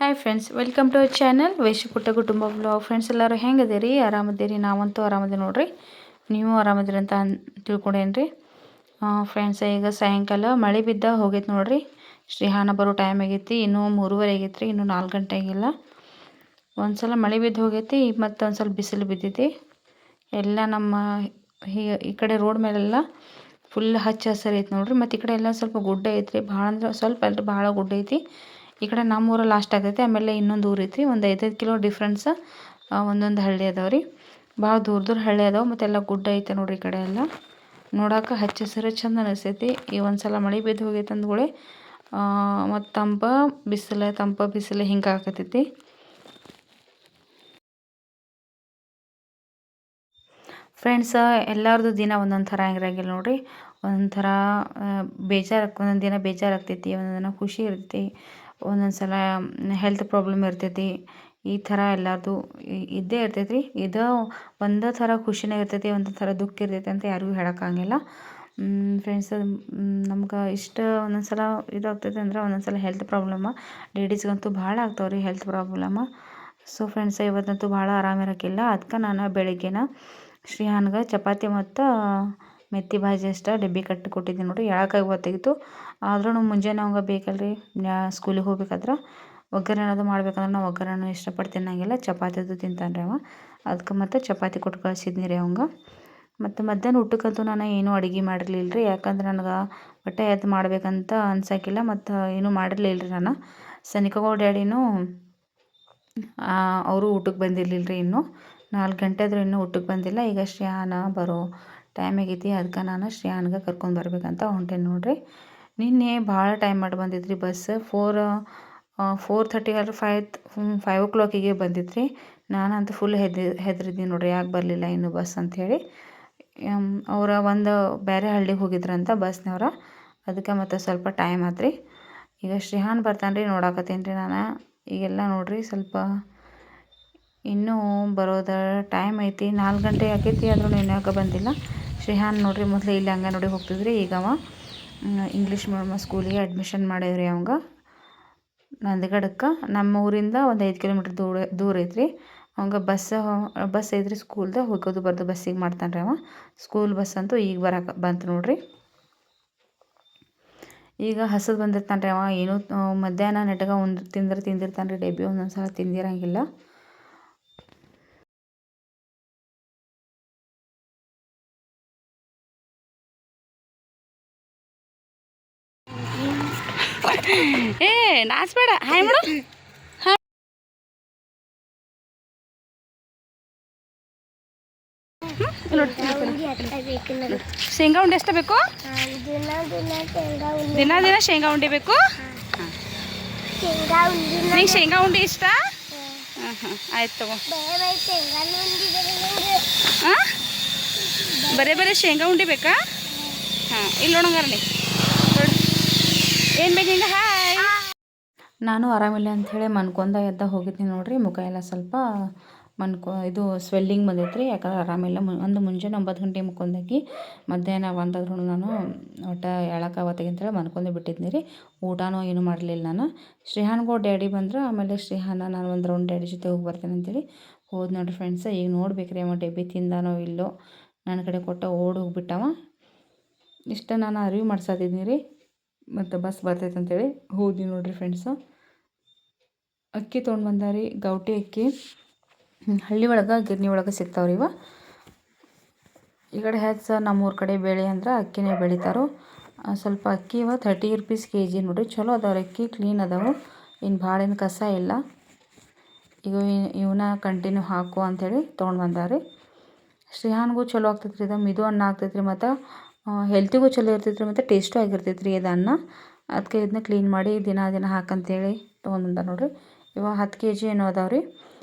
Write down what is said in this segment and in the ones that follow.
Hi friends welcome to our channel ಪುಟ್ಟ ಕುಟುಂಬ blog friends ಎಲ್ಲರೂ ಹೆಂಗದಿರಿ? ಆರಾಮದಿರಿ? ನಾವಂತೂ ಆರಾಮದಿ ನೋಡ್ರಿ. ನೀವು ಆರಾಮದಿರಿ ಅಂತ ತಿಳ್ಕೊಂಡೇನ್ರಿ. ಫ್ರೆಂಡ್ಸ್ ಈಗ ಸಾಯಂಕಾಲ ಮಳೆ ಬಿದ್ದ ಹೋಗೈತೆ ನೋಡ್ರಿ. ಶ್ರೀಹಾನ ಬರೋ ಟೈಮ್ ಆಗೈತಿ. ಇನ್ನೂ ಮೂರುವರೆ ಆಗೈತೆ ರೀ ಇನ್ನೂ ನಾಲ್ಕು ಗಂಟೆ ಆಗಿಲ್ಲ. ಒಂದು ಸಲ ಮಳೆ ಬಿದ್ದು ಹೋಗೈತಿ ಮತ್ತು ಒಂದು ಸ್ವಲ್ಪ ಬಿಸಿಲು ಬಿದ್ದೈತಿ. ಎಲ್ಲ ನಮ್ಮ ಈ ಕಡೆ ರೋಡ್ ಮೇಲೆಲ್ಲ ಫುಲ್ ಹಚ್ಚ ಹಸಿರು ಐತೆ ನೋಡ್ರಿ. ಮತ್ತು ಈ ಕಡೆ ಎಲ್ಲ ಸ್ವಲ್ಪ ಗುಡ್ಡ ಐತ್ರಿ. ಭಾಳ ಅಂದ್ರೆ ಸ್ವಲ್ಪ ಅಲ್ರಿ ಭಾಳ ಗುಡ್ಡ ಐತಿ. ಈ ಕಡೆ ನಮ್ಮ ಊರಲ್ಲಿ ಲಾಸ್ಟ್ ಆಗ್ತೈತಿ ಆಮೇಲೆ ಇನ್ನೊಂದು ಊರೈತಿ ಒಂದು ಐದೈದು ಕಿಲೋ ಡಿಫ್ರೆನ್ಸ್ ಒಂದೊಂದು ಹಳ್ಳಿ ಅದಾವೆ ರೀ ಭಾಳ ದೂರ ದೂರ ಹಳ್ಳಿ ಅದಾವೆ ಮತ್ತೆಲ್ಲ ಗುಡ್ಡ ಐತೆ ನೋಡಿರಿ ಈ ಕಡೆ ಎಲ್ಲ. ನೋಡೋಕೆ ಹಚ್ಚ ಹಸಿರು ಚಂದ ಅನಿಸ್ತೈತಿ ಈ ಒಂದು ಸಲ ಮಳೆ ಬಿದ್ದು ಹೋಗೈತೆ ಅಂದ್ಗಳೇ ಮತ್ತು ತಂಪ ಬಿಸಿಲು ತಂಪ ಬಿಸಿಲು ಹಿಂಗೆ ಆಕತೈತಿ ಫ್ರೆಂಡ್ಸ ಎಲ್ಲರದು ದಿನ ಒಂದೊಂದು ಥರ ಇರಂಗಿಲ್ಲ ನೋಡಿರಿ. ಒಂದೊಂದು ಥರ ಬೇಜಾರು, ಒಂದೊಂದು ದಿನ ಬೇಜಾರಾಗ್ತೈತಿ ಒಂದೊಂದು ದಿನ ಖುಷಿ ಇರ್ತೈತಿ. ಒಂದೊಂದು ಸಲ ಹೆಲ್ತ್ ಪ್ರಾಬ್ಲಮ್ ಇರ್ತೈತಿ. ಈ ಥರ ಎಲ್ಲರದು ಇದ್ದೇ ಇರ್ತೈತಿ ರೀ ಇದು ಒಂದೇ ಥರ ಖುಷಿನೇ ಇರ್ತೈತಿ, ಒಂದೇ ಥರ ದುಃಖ ಇರ್ತೈತಿ ಅಂತ ಯಾರಿಗೂ ಹೇಳೋಕ್ಕಾಗಂಗಿಲ್ಲ ಫ್ರೆಂಡ್ಸ್ ನಮ್ಗೆ ಇಷ್ಟು ಒಂದೊಂದು ಸಲ ಇದಾಗ್ತೈತೆ ಅಂದ್ರೆ ಒಂದೊಂದು ಸಲ ಹೆಲ್ತ್ ಪ್ರಾಬ್ಲಮ್ಮ ಲೇಡೀಸ್ಗಂತೂ ಭಾಳ ಆಗ್ತಾವೆ ರೀ ಹೆಲ್ತ್ ಪ್ರಾಬ್ಲಮ್ಮ ಸೊ ಫ್ರೆಂಡ್ಸ್ ಇವತ್ತಂತೂ ಭಾಳ ಆರಾಮಿರೋಕ್ಕಿಲ್ಲ ಅದಕ್ಕೆ ನಾನು ಬೆಳಗ್ಗೆನ ಶ್ರೀಹಾನ್ಗೆ ಚಪಾತಿ ಮತ್ತು ಮೆತ್ತಿ ಭಾಜಿ ಅಷ್ಟೇ ಡಬ್ಬಿ ಕಟ್ಟಿ ಕೊಟ್ಟಿದ್ದೀನಿ ನೋಡಿರಿ. ಹೇಳೋಕ್ಕಾಗಿ ಗೊತ್ತಾಗಿತ್ತು ಆದ್ರೂ ಮುಂಜಾನೆ ಅವಂಗೆ ಬೇಕಲ್ರಿ ಸ್ಕೂಲಿಗೆ ಹೋಗ್ಬೇಕಾದ್ರೆ ಒಗ್ಗರಣೆ ಅದು ಮಾಡ್ಬೇಕಂದ್ರೆ ನಾವು ಒಗ್ಗರಣೆ ಇಷ್ಟಪಟ್ಟು ತಿನ್ನಂಗಿಲ್ಲ, ಚಪಾತಿದು ತಿಂತಾನೆ ರೀ ಅವ. ಅದಕ್ಕೆ ಮತ್ತು ಚಪಾತಿ ಕೊಟ್ಟು ಕಳ್ಸಿದ್ನಿ ರೀ ಅವಂಗೆ. ಮತ್ತು ಮಧ್ಯಾಹ್ನ ಊಟಕ್ಕಂತೂ ನಾನು ಏನೂ ಅಡುಗೆ ಮಾಡಿರಲಿಲ್ಲ ರೀ ಯಾಕಂದ್ರೆ ನನಗೆ ಬಟ್ಟೆ ಎದ್ದು ಮಾಡಬೇಕಂತ ಅನ್ಸೋಕ್ಕಿಲ್ಲ ಮತ್ತು ಏನೂ ಮಾಡಿರಲಿಲ್ಲ ರೀ ನಾನು ಸನಿಕಗೌಡ ಡ್ಯಾಡಿನೂ ಅವರು ಊಟಕ್ಕೆ ಬಂದಿರಲಿಲ್ಲ ರೀ ಇನ್ನೂ. ನಾಲ್ಕು ಗಂಟೆ ಆದರೂ ಇನ್ನೂ ಊಟಕ್ಕೆ ಬಂದಿಲ್ಲ ಈಗ ಶ್ರೇಯಾನ ಬರೋ ಟೈಮ್ ಆಗೈತಿ ಅದಕ್ಕೆ ನಾನು ಶ್ರೇಯಾನ್ಗೆ ಕರ್ಕೊಂಡು ಬರ್ಬೇಕಂತ ಹೊಂಟೇನೆ ನೋಡಿರಿ. ನಿನ್ನೆ ಭಾಳ ಟೈಮ್ ಮಾಡಿ ಬಂದಿದ್ರಿ ಬಸ್ ಫೋರ್ ಫೋರ್ ಥರ್ಟಿಗಾದ್ರೆ ಫೈವ್ ಫೈವ್ ಓ ಕ್ಲಾಕಿಗೆ ಬಂದಿದ್ರಿ ನಾನಂತೂ ಫುಲ್ ಹೆದ್ರಿ ಹೆದ್ರಿದ್ದೀನಿ ನೋಡಿರಿ, ಯಾಕೆ ಬರಲಿಲ್ಲ ಇನ್ನು ಬಸ್ ಅಂಥೇಳಿ ಅವರ ಒಂದು ಬೇರೆ ಹಳ್ಳಿಗೆ ಹೋಗಿದ್ರಂತ ಬಸ್ನವ್ರ ಅದಕ್ಕೆ ಮತ್ತೆ ಸ್ವಲ್ಪ ಟೈಮ್ ಆತು ರೀ ಈಗ ಶ್ರೀಹಾನ್ ಬರ್ತಾನೆ ರೀ ನೋಡಾಕತ್ತೀನಿ ರೀ ನಾನು. ಈಗೆಲ್ಲ ನೋಡಿರಿ ಸ್ವಲ್ಪ ಇನ್ನೂ ಬರೋದ ಟೈಮ್ ಐತಿ. ನಾಲ್ಕು ಗಂಟೆ ಆಗೈತಿ ಆದ್ರೂ ಇನ್ನೂ ಬಂದಿಲ್ಲ. ಶ್ರೀಹಾನ್ ನೋಡಿರಿ, ಮೊದಲು ಇಲ್ಲಿ ಅಂಗನವಾಡಿ ಹೋಗ್ತಿದ್ರಿ. ಈಗ ಅವ ಇಂಗ್ಲೀಷ್ ಮೀಡಿಯಮ್ ಸ್ಕೂಲಿಗೆ ಅಡ್ಮಿಷನ್ ಮಾಡಿದ್ರಿ ಅವಂಗೆ. ನಂದಗಡಕ್ಕೆ. ನಮ್ಮ ಊರಿಂದ ಒಂದು ಐದು ಕಿಲೋಮೀಟ್ರ್ ದೂರ ದೂರ ಐತ್ರಿ. ಅವಂಗೆ ಬಸ್ ಬಸ್ ಐತ್ರಿ ಸ್ಕೂಲ್ದಾಗ ಹೋಗೋದು, ಬರೋದು ಬಸ್ಸಿಗೆ ಮಾಡ್ತಾನೆ ರೀ ಅವ. ಸ್ಕೂಲ್ ಬಸ್ ಅಂತೂ ಈಗ ಬರಕ್ಕೆ ಬಂತು ನೋಡ್ರಿ. ಈಗ ಹಸದು ಬಂದಿರ್ತಾನೆ ರೀ ಅವ. ಏನೂ, ಮಧ್ಯಾಹ್ನ ನೆಟ್ಟಗೆ ಒಂದು ತಿಂದ್ರೆ ತಿಂದಿರ್ತಾನೆ ರೀ ಡಬ್ಬಿ ಒಂದೊಂದು ಸಲ ತಿಂದಿರಂಗಿಲ್ಲ. ಏ ನಾಚ್ಬೇಡ ಹಾಯ್ ಮಾಡು ಶೇಂಗಾ ಉಂಡೆ ಎಷ್ಟು ಬೇಕು ದಿನ ದಿನ ಶೇಂಗಾ ಉಂಡೆ ಬೇಕು ನಿಂಗೆ ಶೇಂಗಾ ಉಂಡೆ ಇಷ್ಟ ಹಾಂ ಹಾಂ ಆಯ್ತು ತಗೋ ಹಾಂ ಬರೇ ಬರೀ ಶೇಂಗಾ ಉಂಡೆ ಬೇಕಾ ಹಾಂ ಇಲ್ಲಿ ನೋಡಂಗಾರಲ್ಲಿ ಏನು ಬೇಕು ಹಾಯ್ ನಾನು ಆರಾಮಿಲ್ಲ ಅಂಥೇಳಿ ಮನ್ಕೊಂಡ ಎದ್ದ ಹೋಗಿದ್ದೀನಿ ನೋಡ್ರಿ, ಮುಖ ಎಲ್ಲ ಸ್ವಲ್ಪ ಮನ್ಕೊ, ಇದು ಸ್ವೆಲ್ಲಿಂಗ್ ಬಂದೈತೆ ರೀ ಯಾಕಂದ್ರೆ ಆರಾಮಿಲ್ಲ. ಒಂದು ಮುಂಜಾನೆ ಒಂಬತ್ತು ಗಂಟೆ ಮುಕ್ಕೊಂದಾಕಿ ಮಧ್ಯಾಹ್ನ ಒಂದಾದ್ರೂ ನಾನು ಒಟ್ಟು ಅಂತೇಳಿ ಮನ್ಕೊಂಡೇ ಬಿಟ್ಟಿದ್ನಿ ರೀ. ಊಟನೂ ಏನು ಮಾಡಲಿಲ್ಲ ನಾನು. ಶ್ರೀಹಾನ್ಗೂ ಡ್ಯಾಡಿ ಬಂದ್ರೆ, ಆಮೇಲೆ ಶ್ರೀಹಾನ ನಾನು ಒಂದು ರೌಂಡ್ ಡ್ಯಾಡಿ ಜೊತೆ ಹೋಗಿ ಬರ್ತೇನೆ ಅಂತೇಳಿ ಹೋದ್ ನೋಡಿರಿ ಫ್ರೆಂಡ್ಸ್ ಈಗ ನೋಡ್ಬೇಕು ರೀ ಅವ ಡೆಬ್ಬಿ ತಿಂದಾನೋ ಇಲ್ಲೋ. ನನ್ನ ಕಡೆ ಕೊಟ್ಟ ಓಡಿ ಹೋಗ್ಬಿಟ್ಟವ. ಇಷ್ಟ ನಾನು ಅರಿವು ಮಾಡ್ಸತ್ತಿದ್ನಿ ರೀ. ಮತ್ತು ಬಸ್ ಬರ್ತೈತೆ ಅಂತೇಳಿ ಹೋದ್ವಿ ನೋಡಿರಿ ಫ್ರೆಂಡ್ಸು ಅಕ್ಕಿ ತೊಗೊಂಡು ಬಂದಾರಿ, ಗೌಟಿ ಅಕ್ಕಿ. ಹಳ್ಳಿ ಒಳಗೆ, ಗಿರ್ನಿ ಒಳಗೆ ಸಿಗ್ತಾವ್ರಿ ಇವ. ಈ ಕಡೆ ಹೆಚ್ಚು ನಮ್ಮೂರ ಕಡೆ ಬೆಳೆ ಅಂದ್ರೆ ಅಕ್ಕಿನೇ ಬೆಳಿತಾರೋ. ಸ್ವಲ್ಪ ಅಕ್ಕಿ ಇವ ತರ್ಟಿ ರುಪೀಸ್ ಕೆ ಜಿ ನೋಡಿರಿ. ಚಲೋ ಅದಾವ್ರಿ ಅಕ್ಕಿ ಕ್ಲೀನ್ ಅದಾವೆ. ಇನ್ನು ಭಾಳ ಏನು ಕಸ ಇಲ್ಲ. ಈಗ ಇವನ್ನ ಕಂಟಿನ್ಯೂ ಹಾಕು ಅಂಥೇಳಿ ತೊಗೊಂಡು ಬಂದಾರೆ. ಶ್ರೀಹಾನ್ಗೂ ಚಲೋ ಆಗ್ತೈತ್ರಿ ಇದು ಮಿದು ಅನ್ನ ಆಗ್ತೈತೆ ರೀ ಮತ್ತು ಹೆಲ್ತಿಗೂ ಚಲೋ ಇರ್ತೈತೆ ರೀ ಮತ್ತು ಟೇಸ್ಟು ಆಗಿರ್ತೈತೆ ರೀ ಇದು ಅನ್ನ ಅದಕ್ಕೆ ಇದನ್ನ ಕ್ಲೀನ್ ಮಾಡಿ ದಿನ ದಿನ ಹಾಕಂತೇಳಿ ತೊಗೊಂಡ್ಬಂದ ನೋಡಿರಿ. ಇವಾಗ ಹತ್ತು ಕೆ ಜಿ ಏನೋ ಅದಾವೆ ರೀ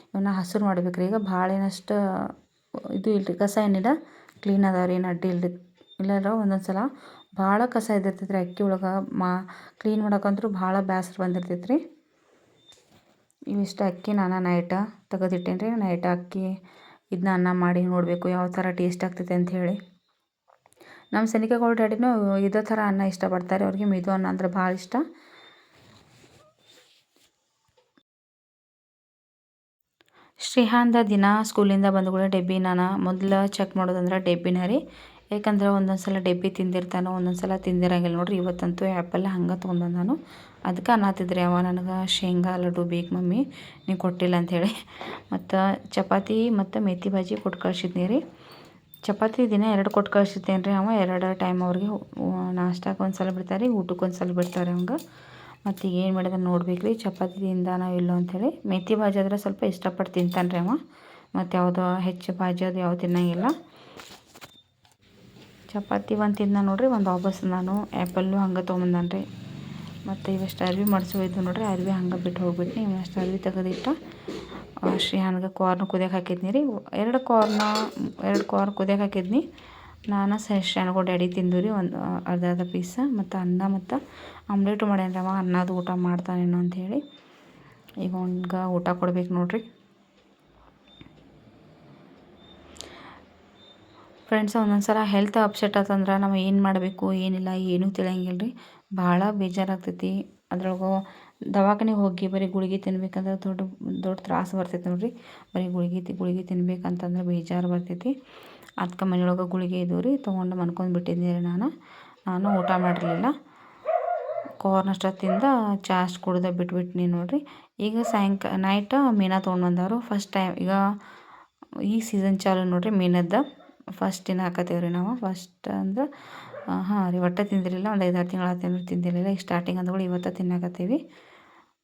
ಇವನ್ನ ಹಸಿರು ಮಾಡ್ಬೇಕು ಈಗ ಭಾಳ ಏನಷ್ಟು ಇದು ಇಲ್ಲರಿ ಕಸ ಏನಿಲ್ಲ. ಕ್ಲೀನ್ ಅದಾವೆ ರೀ ಏನು ಅಡ್ಡಿ ಇಲ್ಲರಿ ಇಲ್ಲಾರ ಒಂದೊಂದು ಸಲ ಭಾಳ ಕಸ ಇದ್ದಿರ್ತೈತೆ ರೀ ಅಕ್ಕಿ ಒಳಗೆ. ಮಾ ಕ್ಲೀನ್ ಮಾಡೋಕ್ಕಂತೂ ಭಾಳ ಬ್ಯಾಸರ ಬಂದಿರ್ತೈತೆ ರೀ ಇವಿಷ್ಟು ಅಕ್ಕಿ, ನಾನು ನೈಟ ತೆಗೆದಿಟ್ಟೇನಿ ರೀ ನೈಟ ಅಕ್ಕಿ ಇದನ್ನ ಅನ್ನ ಮಾಡಿ ನೋಡಬೇಕು, ಯಾವ ಥರ ಟೇಸ್ಟ್ ಆಗ್ತೈತೆ ಅಂತ ಹೇಳಿ. ನಮ್ಮ ಸೈನಿಕಗಳು ಡ್ಯಾಡಿನೂ ಇದೇ ಥರ ಅನ್ನ ಇಷ್ಟಪಡ್ತಾರೆ. ಅವ್ರಿಗೆ ಮಿದು ಅನ್ನ ಅಂದರೆ ಭಾಳ ಇಷ್ಟ. ಶ್ರೀಹಾಂದ ದಿನ ಸ್ಕೂಲಿಂದ ಬಂದ ಡೆಬ್ಬಿ ನಾನು ಮೊದಲು ಚೆಕ್ ಮಾಡೋದಂದ್ರೆ ಡೆಬ್ಬಿನ ರೀ. ಯಾಕಂದ್ರೆ ಒಂದೊಂದು ಸಲ ಡೆಬ್ಬಿ ತಿಂದಿರ್ತಾನೋ ಒಂದೊಂದು ಸಲ ತಿಂದಿರಂಗಿಲ್ಲ ನೋಡ್ರಿ. ಇವತ್ತಂತೂ ಆ್ಯಪಲ್ ಹಂಗೆ ತೊಗೊಂಡು ನಾನು. ಅದಕ್ಕೆ ಅನ್ನತ್ತಿದ್ರಿ ಅವ ನನಗೆ ಶೇಂಗಾ, ಲಡ್ಡು ಬೇಕು ಮಮ್ಮಿ. ನೀವು ಕೊಟ್ಟಿಲ್ಲ ಅಂಥೇಳಿ ಮತ್ತು ಚಪಾತಿ ಮತ್ತು ಮೆಥಿ ಭಾಜಿ ಕೊಟ್ಟು ಕಳ್ಸಿದ್ನಿ ರೀ. ಚಪಾತಿ ದಿನ ಎರಡು ಕೊಟ್ಟು ಕಳ್ಸಿದ್ದೇನೆ ರೀ ಅವ, ಎರಡು ಟೈಮ್ ಅವ್ರಿಗೆ ನಾಷ್ಟಕ್ಕೆ ಒಂದು ಸಲ ಬಿಡ್ತಾರೆ, ಊಟಕ್ಕೆ ಒಂದು ಸಲ ಬಿಡ್ತಾರೆ ಅವಂಗೆ. ಮತ್ತು ಈಗ ಏನು ಮಾಡಿದ್ರೆ ನೋಡ್ಬೇಕು ರೀ, ಚಪಾತಿ ನಾವು ಇಲ್ಲೋ ಅಂಥೇಳಿ ಮೆಥಿ ಭಾಜಿ ಆದ್ರೆ ಸ್ವಲ್ಪ ಇಷ್ಟಪಟ್ಟು ತಿಂತಾನೆ ರೀ ಅವ. ಮತ್ತು ಯಾವುದೋ ಹೆಚ್ಚು ಭಾಜಿ ಅದು ಯಾವ ತಿನ್ನಂಗಿಲ್ಲ. ಚಪಾತಿ ಒಂದು ತಿಂದ ನೋಡ್ರಿ, ಒಂದು ವಾಪಸ್ ನಾನು ಆ್ಯಪಲ್ಲು ಹಂಗೆ ತೊಗೊಂಬಂದಾನ ರೀ. ಮತ್ತು ಇವಷ್ಟು ಅರ್ವಿ ಮಡ್ಸೋಯ್ತು ನೋಡ್ರಿ, ಅರ್ವಿ ಹಂಗೆ ಬಿಟ್ಟು ಹೋಗ್ಬಿಟ್ಟು ಇವಷ್ಟು ಅರ್ವಿ ತೆಗೆದಿಟ್ಟು. ಶ್ರೀಹಾನ್ಗೆ ಕಾರ್ನ್ ಕುದಿಯಕ್ಕೆ ಹಾಕಿದ್ನಿ ರೀ. ಎರಡು ಕಾರ್ನ ಎರಡು ಕಾರ್ನ್ ಕುದಿಯಕ್ಕೆ ಹಾಕಿದ್ನಿ. ನಾನು ಶ್ರೀಹಾನ್ಗೆ ಡ್ಯಾಡಿ ತಿಂದು ರೀ ಒಂದು, ಅರ್ಧ ಅರ್ಧ ಪೀಸ ಮತ್ತು ಅನ್ನ ಮತ್ತು ಆಮ್ಲೆಟ್ ಮಾಡ್ಯಾನ ಅವ ಅನ್ನದ ಊಟ ಮಾಡ್ತಾನೇನೋ ಅಂಥೇಳಿ ಈಗ ಅವ್ನಿಗೆ ಊಟ ಕೊಡ್ಬೇಕು ನೋಡ್ರಿ. ಫ್ರೆಂಡ್ಸ್ ಒಂದೊಂದು ಸಲ ಹೆಲ್ತ್ ಅಪ್ಸೆಟ್ ಆತಂದ್ರೆ ನಾವು ಏನು ಮಾಡಬೇಕು, ಏನಿಲ್ಲ, ಏನೂ ತಿಳಿಯಂಗಿಲ್ಲ ರೀ ಭಾಳ ಬೇಜಾರಾಗ್ತೈತಿ. ಅದ್ರೊಳಗೆ ದವಾಖಾನೆಗೆ ಹೋಗಿ ಬರೀ ಗುಳಿಗೆ ತಿನ್ಬೇಕಂದ್ರೆ ದೊಡ್ಡ ದೊಡ್ಡ ತ್ರಾಸು ಬರ್ತೈತೆ ನೋಡಿರಿ. ಬರೀ ಗುಳಿಗೆ ಗುಳಿಗೆ ತಿನ್ಬೇಕಂತಂದ್ರೆ ಬೇಜಾರು ಬರ್ತೈತಿ. ಅದಕ್ಕೆ ಮನೆಯೊಳಗೆ ಗುಳಿಗೆ ಇದ್ದವು ರೀ ತೊಗೊಂಡು ಮನ್ಕೊಂಡು ಬಿಟ್ಟಿದ್ದೆ ರೀ ನಾನು. ನಾನು ಊಟ ಮಾಡಿರಲಿಲ್ಲ. ಕಾರ್ನ್ ಅಷ್ಟೊತ್ತಿಂದ ತಿಂದ ಚಾ ಅಷ್ಟು ಕುಡ್ದು ಬಿಟ್ಬಿಟ್ನಿ ನೋಡಿರಿ. ಈಗ ಸಾಯಂಕಾಲ ನೈಟ್ ಮೀನಾ ತೊಗೊಂಡು ಬಂದವರು. ಫಸ್ಟ್ ಟೈಮ್ ಈಗ ಈ ಸೀಸನ್ ಚಾಲು ನೋಡಿರಿ ಮೀನದ್ದು. ಫಸ್ಟ್ ತಿನ್ನಾಕತ್ತೀವಿ ರೀ ನಾವು. ಫಸ್ಟ್ ಅಂದ್ರೆ ಹಾಂ ರೀ ಒಟ್ಟೆ ತಿಂದಿರಲಿಲ್ಲ, ಒಂದು ಐದಾರು ತಿಂಗಳು ಆತು ತಿಂದಿರಲಿಲ್ಲ. ಈಗ ಸ್ಟಾರ್ಟಿಂಗ್ ಅಂದ್ಗಳು ಇವತ್ತು ತಿನ್ನಕತ್ತೀವಿ.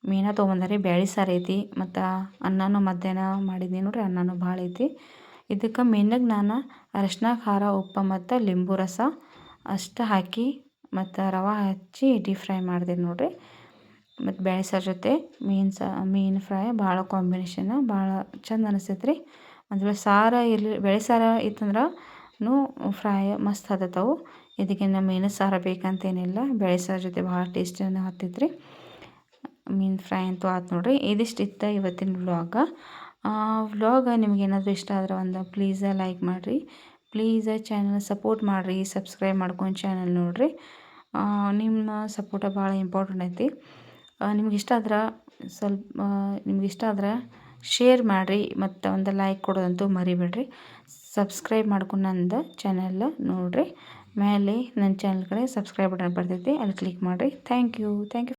ಮೀನ ತೊಗೊಂಬಂದಾರಿ, ಬ್ಯಾಳಿ ಸಾರು ಐತಿ, ಮತ್ತು ಅನ್ನನೂ ಮಧ್ಯಾಹ್ನ ಮಾಡಿದ್ದೀನಿ ನೋಡ್ರಿ, ಅನ್ನನೂ ಭಾಳ ಐತಿ. ಇದಕ್ಕೆ ಮೀನಿಗೆ ನಾನು ಅರಶಿನ, ಖಾರ, ಉಪ್ಪು ಮತ್ತು ಲಿಂಬು ರಸ ಅಷ್ಟು ಹಾಕಿ ಮತ್ತು ರವೆ ಹಚ್ಚಿ ಡೀಪ್ ಫ್ರೈ ಮಾಡಿದೆ ನೋಡಿರಿ. ಮತ್ತು ಬ್ಯಾಳಿ ಸಾರು ಜೊತೆ ಮೀನು ಸಾ, ಮೀನು ಫ್ರೈ ಭಾಳ ಕಾಂಬಿನೇಷನ್ ಭಾಳ ಚಂದ ಅನಿಸ್ತೈತೆ ರೀ ಒಂದು ವೇಳೆ ಸಾರು ಇರಲಿ ಬೇಳೆ ಸಾರು ಇತ್ತಂದ್ರೆ ಫ್ರೈ ಮಸ್ತ್ ಹತ್ತತವು. ಇದಕ್ಕೆ ನಮ್ಮ ಏನು ಸಾರು ಬೇಕಂತೇನಿಲ್ಲ. ಬೇಳೆ ಸಾರು ಜೊತೆ ಭಾಳ ಟೇಸ್ಟಿನ ಹತ್ತೈತ್ರಿ ಮೀನು ಫ್ರೈ ಅಂತೂ ಆಯ್ತು ನೋಡಿರಿ. ಇದಿಷ್ಟು ಇತ್ತು ಇವತ್ತಿನ ವ್ಲಾಗ. ವ್ಲಾಗ ನಿಮಗೇನಾದರೂ ಇಷ್ಟ ಆದ್ರೆ ಒಂದು ಪ್ಲೀಸ ಲೈಕ್ ಮಾಡಿರಿ. ಪ್ಲೀಸ ಚಾನಲ್ ಸಪೋರ್ಟ್ ಮಾಡಿರಿ. ಸಬ್ಸ್ಕ್ರೈಬ್ ಮಾಡ್ಕೊಂಡು ಚಾನಲ್ ನೋಡಿರಿ. ನಿಮ್ಮ ಸಪೋರ್ಟ ಭಾಳ ಇಂಪಾರ್ಟೆಂಟ್ ಐತಿ. ನಿಮ್ಗೆ ಇಷ್ಟ ಆದ್ರೆ ಸ್ವಲ್ಪ ನಿಮ್ಗೆ ಇಷ್ಟ ಆದ್ರೆ ಶೇರ್ ಮಾಡಿರಿ ಮತ್ತು ಒಂದು ಲೈಕ್ ಕೊಡೋದಂತೂ ಮರಿಬೇಡ್ರಿ. ಸಬ್ಸ್ಕ್ರೈಬ್ ಮಾಡ್ಕೊಂಡು ನಂದು ಚಾನಲ್ ನೋಡಿರಿ. ಮೇಲೆ ನನ್ನ ಚಾನಲ್ ಕಡೆ ಸಬ್ಸ್ಕ್ರೈಬ್ ಬಟನ್ ಬರ್ತೈತಿ ಅಲ್ಲಿ ಕ್ಲಿಕ್ ಮಾಡಿರಿ. Thank you thank you